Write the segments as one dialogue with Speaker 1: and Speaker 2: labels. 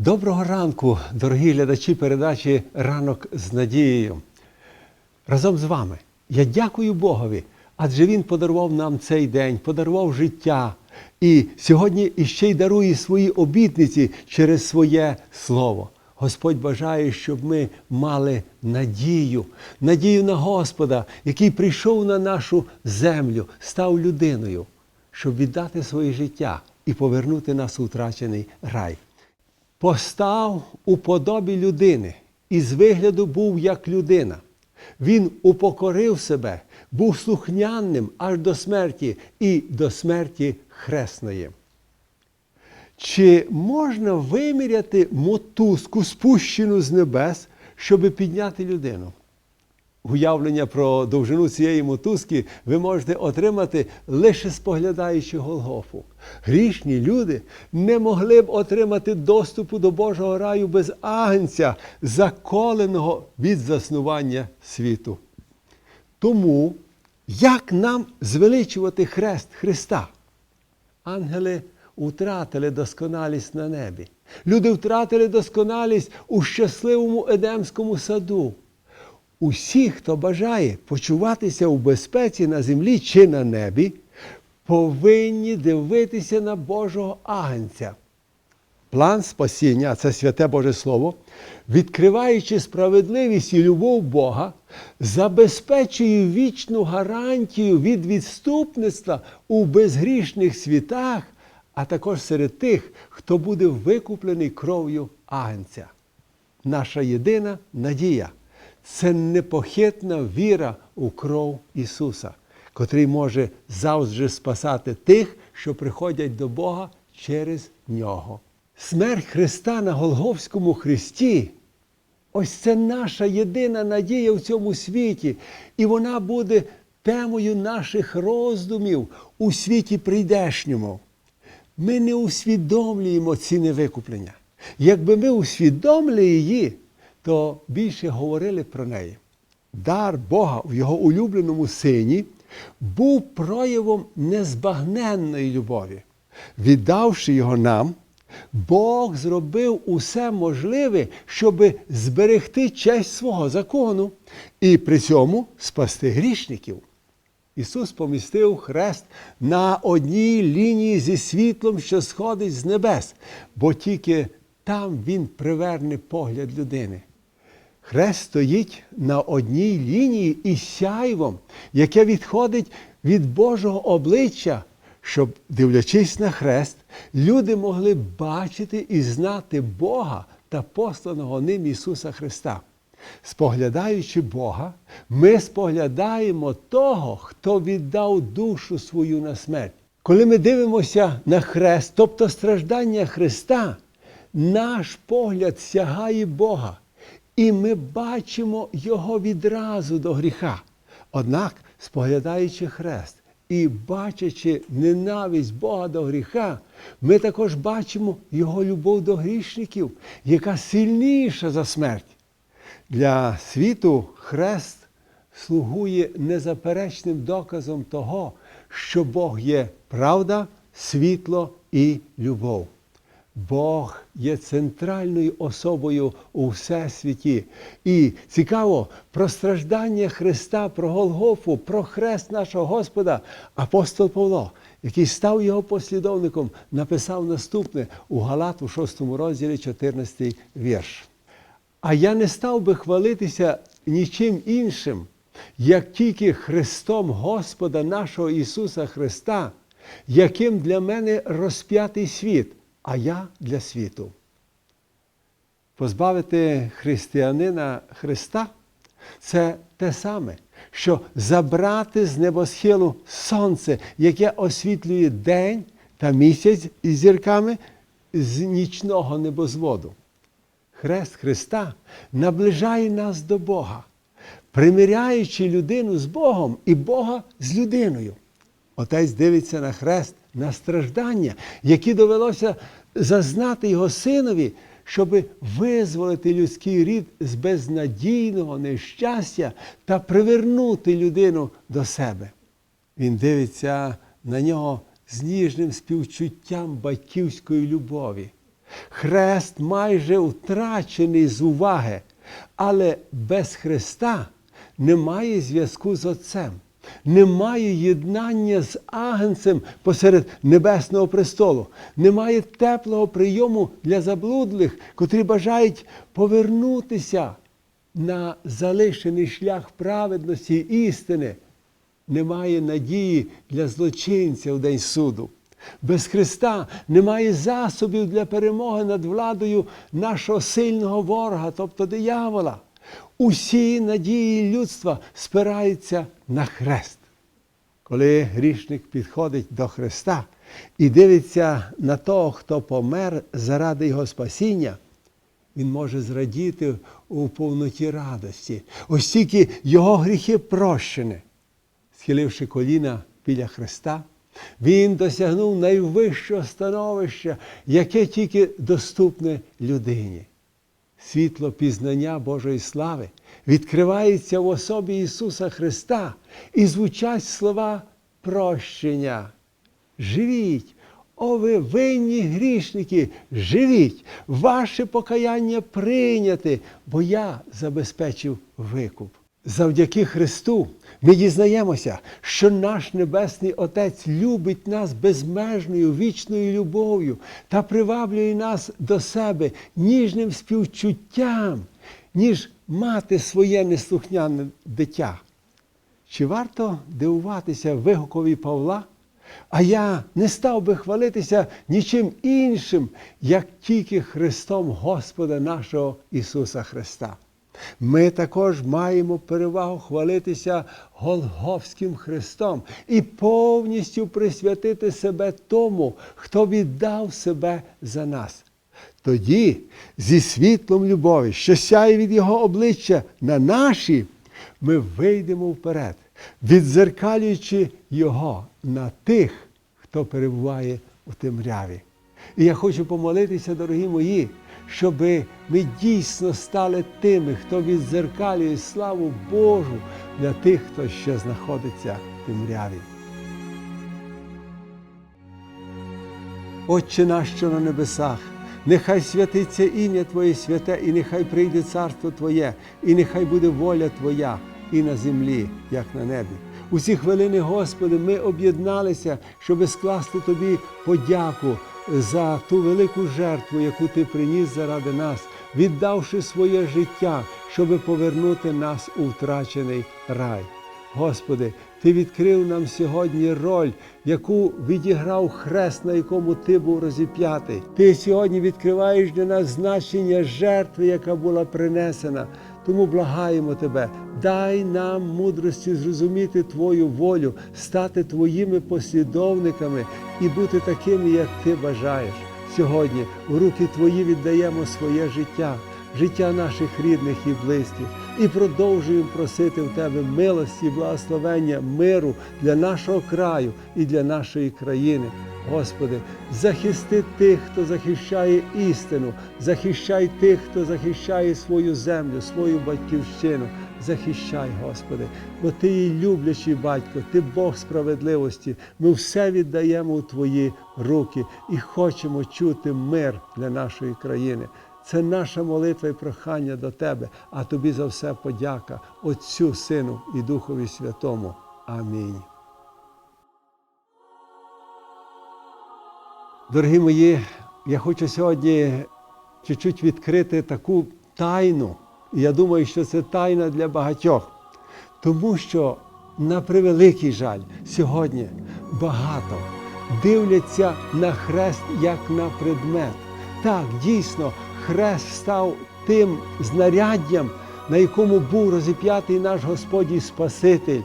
Speaker 1: Доброго ранку, дорогі глядачі передачі Ранок з надією. Разом з вами я дякую Богові, адже Він подарував нам цей день, подарував життя. І сьогодні іще й дарує свої обітниці через своє слово. Господь бажає, щоб ми мали надію, надію на Господа, який прийшов на нашу землю, став людиною, щоб віддати своє життя і повернути нас у втрачений рай постав у подобі людини і з вигляду був як людина. Він упокорив себе, був слухняним аж до смерті і до смерті хресної. Чи можна виміряти мотузку, спущену з небес, щоб підняти людину? Уявлення про довжину цієї мотузки ви можете отримати лише споглядаючи Голгофу. Грішні люди не могли б отримати доступу до Божого раю без агнця, заколеного від заснування світу. Тому як нам звеличувати хрест Христа? Ангели втратили досконалість на небі. Люди втратили досконалість у щасливому Едемському саду. Усі, хто бажає почуватися у безпеці на землі чи на небі, повинні дивитися на Божого агнця. План спасіння, це святе Боже Слово, відкриваючи справедливість і любов Бога, забезпечує вічну гарантію від відступництва у безгрішних світах, а також серед тих, хто буде викуплений кров'ю агнця. Наша єдина надія це непохитна віра у кров Ісуса, котрий може завжди спасати тих, що приходять до Бога через Нього. Смерть Христа на Голговському Христі. Ось це наша єдина надія в цьому світі, і вона буде темою наших роздумів у світі прийдешньому. Ми не усвідомлюємо ціни викуплення. Якби ми усвідомили її, то більше говорили про неї. Дар Бога в його улюбленому сині був проявом незбагненної любові. Віддавши його нам, Бог зробив усе можливе, щоб зберегти честь свого закону і при цьому спасти грішників. Ісус помістив хрест на одній лінії зі світлом, що сходить з небес, бо тільки там Він приверне погляд людини. Хрест стоїть на одній лінії із сяйвом, яке відходить від Божого обличчя, щоб, дивлячись на хрест, люди могли бачити і знати Бога та посланого ним Ісуса Христа. Споглядаючи Бога, ми споглядаємо того, хто віддав душу свою на смерть. Коли ми дивимося на хрест, тобто страждання Христа, наш погляд сягає Бога, і ми бачимо Його відразу до гріха. Однак, споглядаючи хрест і бачачи ненависть Бога до гріха, ми також бачимо Його любов до грішників, яка сильніша за смерть. Для світу хрест слугує незаперечним доказом того, що Бог є правда, світло і любов. Бог є центральною особою у всесвіті. І цікаво, про страждання Христа, про Голгофу, про хрест нашого Господа, апостол Павло, який став його послідовником, написав наступне у Галат у 6 розділі 14 вірш. А я не став би хвалитися нічим іншим, як тільки Христом Господа нашого Ісуса Христа, яким для мене розп'ятий світ, а я для світу. Позбавити християнина Христа це те саме, що забрати з небосхилу сонце, яке освітлює день та місяць із зірками з нічного небозводу. Хрест Христа наближає нас до Бога, примиряючи людину з Богом і Бога з людиною. Отець дивиться на хрест, на страждання, які довелося зазнати його синові, щоб визволити людський рід з безнадійного нещастя та привернути людину до себе. Він дивиться на нього з ніжним співчуттям батьківської любові. Хрест майже втрачений з уваги, але без Христа немає зв'язку з Отцем, немає єднання з агнцем посеред небесного престолу, немає теплого прийому для заблудлих, котрі бажають повернутися на залишений шлях праведності і істини. Немає надії для злочинця в день суду. Без Христа немає засобів для перемоги над владою нашого сильного ворога, тобто диявола. Усі надії людства спираються на хрест. Коли грішник підходить до Христа і дивиться на того, хто помер заради його спасіння, він може зрадіти у повноті радості, ось тільки його гріхи прощені. Схиливши коліна біля Христа, він досягнув найвищого становища, яке тільки доступне людині. Світло пізнання Божої слави відкривається в особі Ісуса Христа і звучать слова прощення. Живіть, о ви винні грішники, живіть, ваше покаяння прийняте, бо я забезпечив викуп. Завдяки Христу ми дізнаємося, що наш Небесний Отець любить нас безмежною вічною любов'ю та приваблює нас до себе ніжним співчуттям, ніж мати своє неслухняне дитя. Чи варто дивуватися вигукові Павла? А я не став би хвалитися нічим іншим, як тільки Христом Господа нашого Ісуса Христа. Ми також маємо перевагу хвалитися Голговським Христом і повністю присвятити себе тому, хто віддав себе за нас. Тоді, зі світлом любові, що сяє від Його обличчя на наші, ми вийдемо вперед, відзеркалюючи Його на тих, хто перебуває у темряві. І я хочу помолитися, дорогі мої, щоб ми дійсно стали тими, хто відзеркалює славу Божу для тих, хто ще знаходиться в темряві. Отче наш, що на небесах, нехай святиться ім'я Твоє святе, і нехай прийде царство Твоє, і нехай буде воля Твоя і на землі, як на небі. У ці хвилини, Господи, ми об'єдналися, щоби скласти Тобі подяку за ту велику жертву, яку Ти приніс заради нас, віддавши своє життя, щоби повернути нас у втрачений рай. Господи, Ти відкрив нам сьогодні роль, яку відіграв хрест, на якому Ти був розіп'ятий. Ти сьогодні відкриваєш для нас значення жертви, яка була принесена. Тому благаємо Тебе, дай нам мудрості зрозуміти Твою волю, стати Твоїми послідовниками і бути такими, як Ти бажаєш. Сьогодні у руки Твої віддаємо своє життя, життя наших рідних і близьких, і продовжуємо просити в Тебе милості, благословення, миру для нашого краю і для нашої країни. Господи, захисти тих, хто захищає істину, захищай тих, хто захищає свою землю, свою батьківщину. Захищай, Господи, бо Ти є люблячий батько, Ти Бог справедливості. Ми все віддаємо у Твої руки і хочемо чути мир для нашої країни. Це наша молитва і прохання до Тебе, а Тобі за все подяка, Отцю, Сину і Духові Святому. Амінь. Дорогі мої, я хочу сьогодні чуть-чуть відкрити таку тайну. Я думаю, що це тайна для багатьох. Тому що, на превеликий жаль, сьогодні багато дивляться на хрест як на предмет. Так, дійсно, хрест став тим знаряддям, на якому був розіп'ятий наш Господь і Спаситель.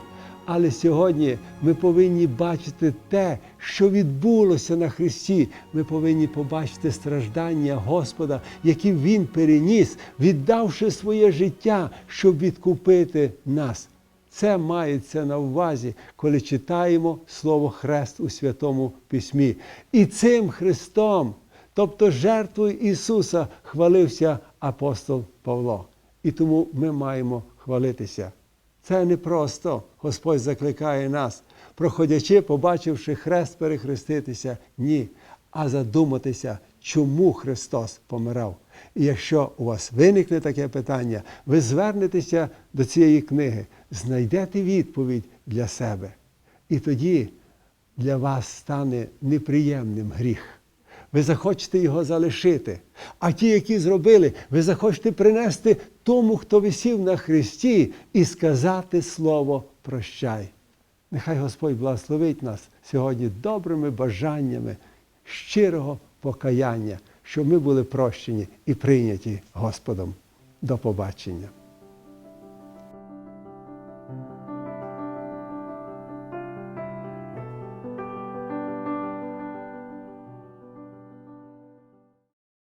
Speaker 1: Але сьогодні ми повинні бачити те, що відбулося на Христі. Ми повинні побачити страждання Господа, які Він переніс, віддавши своє життя, щоб відкупити нас. Це мається на увазі, коли читаємо Слово Хрест у Святому Письмі. І цим Христом, тобто жертвою Ісуса, хвалився апостол Павло. І тому ми маємо хвалитися. Це не просто Господь закликає нас, проходячи, побачивши хрест, перехреститися. Ні. А задуматися, чому Христос помирав. І якщо у вас виникне таке питання, ви звернетеся до цієї книги, знайдете відповідь для себе. І тоді для вас стане неприємним гріх. Ви захочете його залишити. А ті, які зробили, ви захочете принести тому, хто висів на хресті, і сказати слово прощай. Нехай Господь благословить нас сьогодні добрими бажаннями щирого покаяння, щоб ми були прощені і прийняті Господом. До побачення.